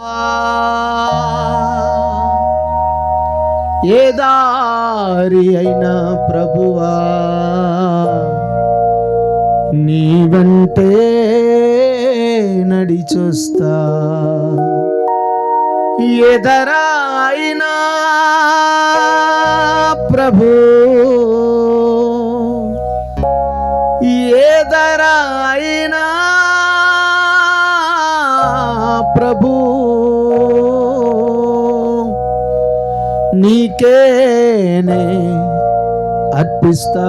ఏ దారి అయినా ప్రభువా? నీ వెంటే నడిచొస్తా. ఎదరాయినా ప్రభు ఎదరాయినా నీకేనే అర్పిస్తా.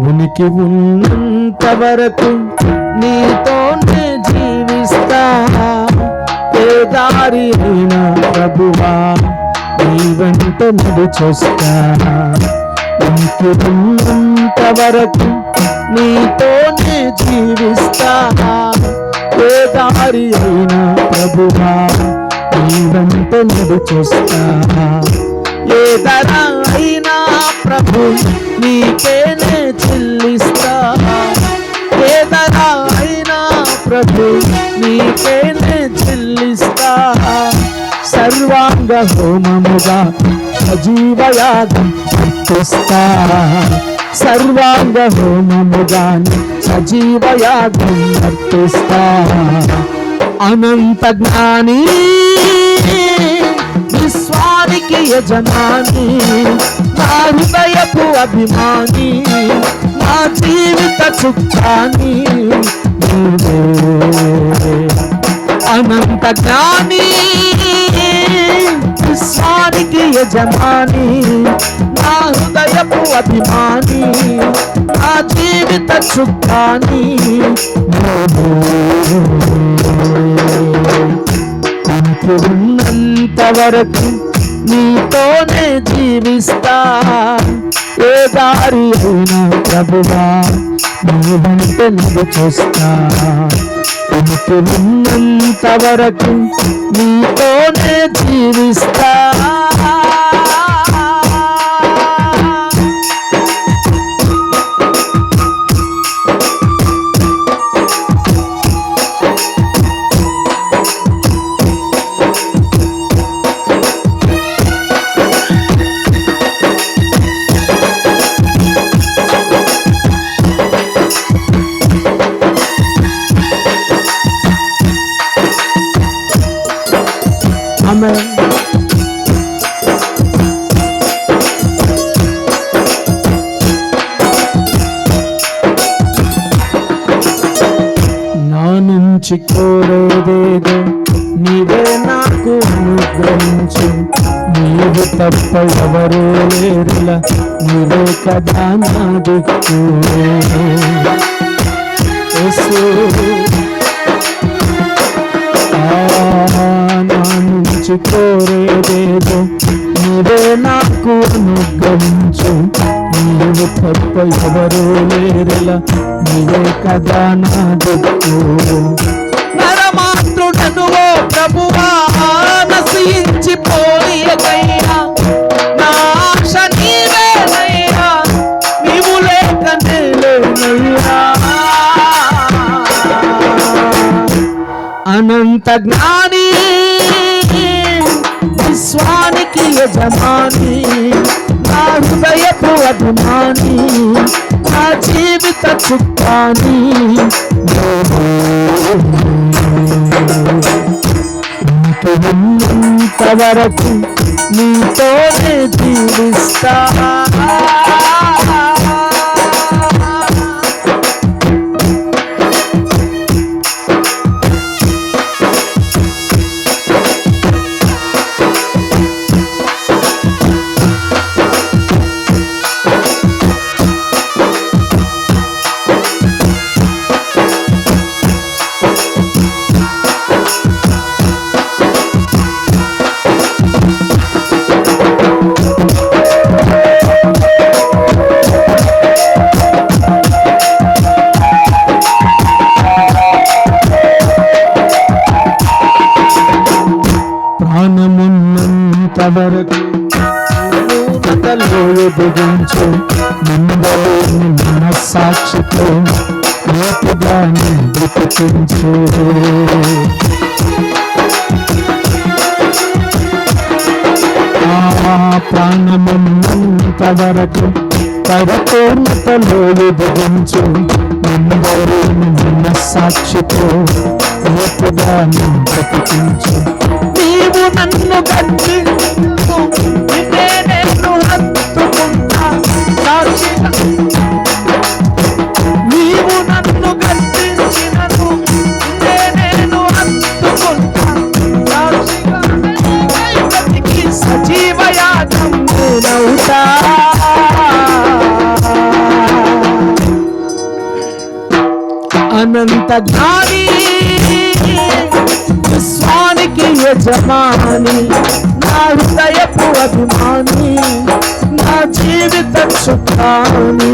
ఉనికి ఉన్నంత వరకు నీతోనే జీవిస్తా. ఏ దారి అయినా ప్రభువా నీ వెంట నడిచొస్తా. ఉనికి ఉన్నంత వరకు నీతోనే జీవిస్తా. ఏ దారి అయినా ప్రభువా నీ వెంట నడిచొస్తా ఏ ధర అయినా ప్రభు నీకేనే చెల్లిస్తా. ఏ ధర అయినా ప్రభు నీకేనే చెల్లిస్తా. సర్వాంగ హోమముగా సజీవయాగం అర్పిస్తా సర్వాంగ హోమముగా సజీవయాగం అర్పిస్తా అనంత జ్ఞాని విశ్వానికి యజమాని నా హృదయపు అభిమాని నా జీవిత చుక్కాని అనంత జ్ఞాని విశ్వానికి యజమాని నా హృదయ హృదయపు అభిమాని నా జీవిత చుక్కాని ఉన్నంత వరకు నీతోనే జీవిస్తా. ఏ దారి అయినా ప్రభువా నీ వెంట నువ్వు చూస్తా. నీకు ఉన్నంత వరకు నీతోనే జీవిస్తా. నుంచి కోరేదేదో నీవే నాకు అనుగ్రహించు. నీవు తప్ప ఎవరూ లేరుల. నీవే కదా నా దిక్కు నా నుంచి కోరేదేదో నీవే నాకు అనుగ్రహించు. నీవు తప్ప ఎవరో లేరెలా. నీవే కదా నా దిక్కు నరమాతృడను ఓ ప్రభువా నా ఆశ నీవేనయ్యా నీవు లేక నేలేనయ్యా అనంత జ్ఞాని విశ్వానికి యజమాని నా హృదయపు అభిమాని నా జీవిత చుక్కాని నీకు ఉన్నంత వరకు నీతోనే జీవిస్తా. ఎదిగించు నిందలేని మనస్సాక్షితో రేపుగా నీ నడిపించు ప్రాణమున్నంత వరకు పరిపూర్ణతలో విభజించు. అందరూ నిన్న సాక్షితో రేపుగా బ్రతికించు నీవు నన్ను గట్టి ఎంత జ్ఞాని విశ్వానికి యజమాని నా హృదయపు అభిమాని నా జీవిత సుఖాని.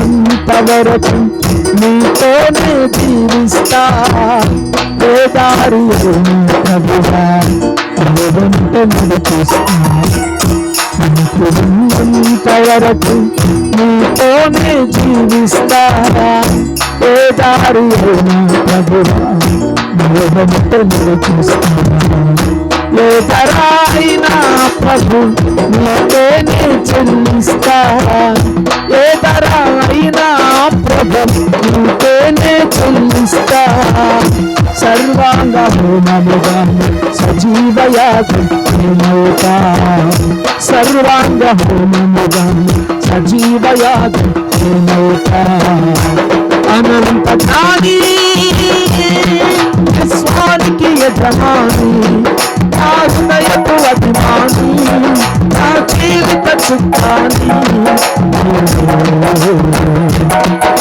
ఎంతవరకు నీతోనే జీవిస్తా. ఏ దారి ప్రభువా నడిపిస్తా వరకు నీతోనే జీవిస్తారా? ఏ దారి ప్రభువా వెంట ప్రభు నీతోనే చెల్లిస్తారా ఏ ధరైనా ప్రభు నీతోనే చెల్లిస్తా సర్వాంగ హోమముగా సజీవయాగం నేనవుతా సర్వాంగ హోమముగా సజీవయాగం నేనవుతా అనంత జ్ఞాని విశ్వానికి యజమాని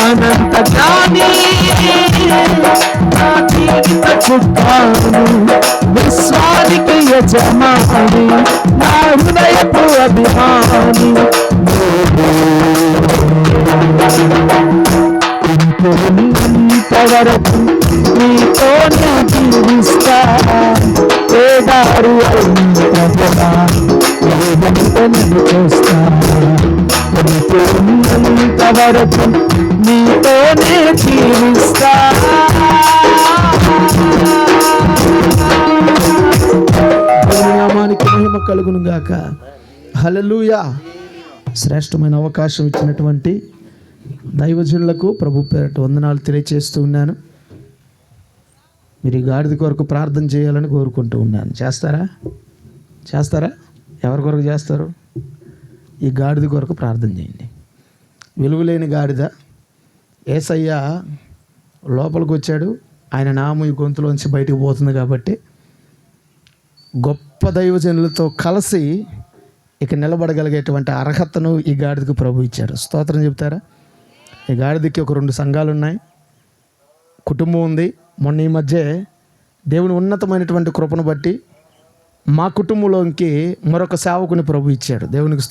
అనంత జ్ఞాని విశ్వానికి యజమాని నా హృదయపు అభిమాని. ఇంతవరకు నీతోనే జీవిస్తా దారి అయినా చూస్తా ఇంతవరకు నీతోనే జీవిస్తా నామానికి మహిమ కలుగును గాక హల్లెలూయా. శ్రేష్టమైన అవకాశం ఇచ్చినటువంటి దైవజనులకు ప్రభు పేరట వందనాలు తెలియజేస్తూ ఉన్నాను. మీరు ఈ గాడిద కొరకు ప్రార్థన చేయాలని కోరుకుంటూ ఉన్నాను. చేస్తారా? చేస్తారా? ఎవరి కొరకు చేస్తారు? ఈ గాడిద కొరకు ప్రార్థన చేయండి. విలువలేని గాడిద ఏసయ్య లోపలికి వచ్చాడు. ఆయన నామం ఈ గొంతులోంచి బయటికి పోతుంది కాబట్టి గొప్ప దైవజనులతో కలిసి ఇక నిలబడగలిగేటువంటి అర్హతను ఈ గాడిదకు ప్రభు ఇచ్చాడు. స్తోత్రం చెప్తారా? ఈ గాడిదకి ఒక రెండు సంఘాలు ఉన్నాయి కుటుంబం ఉంది. మొన్న ఈ మధ్య దేవుని ఉన్నతమైనటువంటి కృపను బట్టి మా కుటుంబంలోకి మరొక సేవకుని ప్రభు ఇచ్చాడు. దేవునికి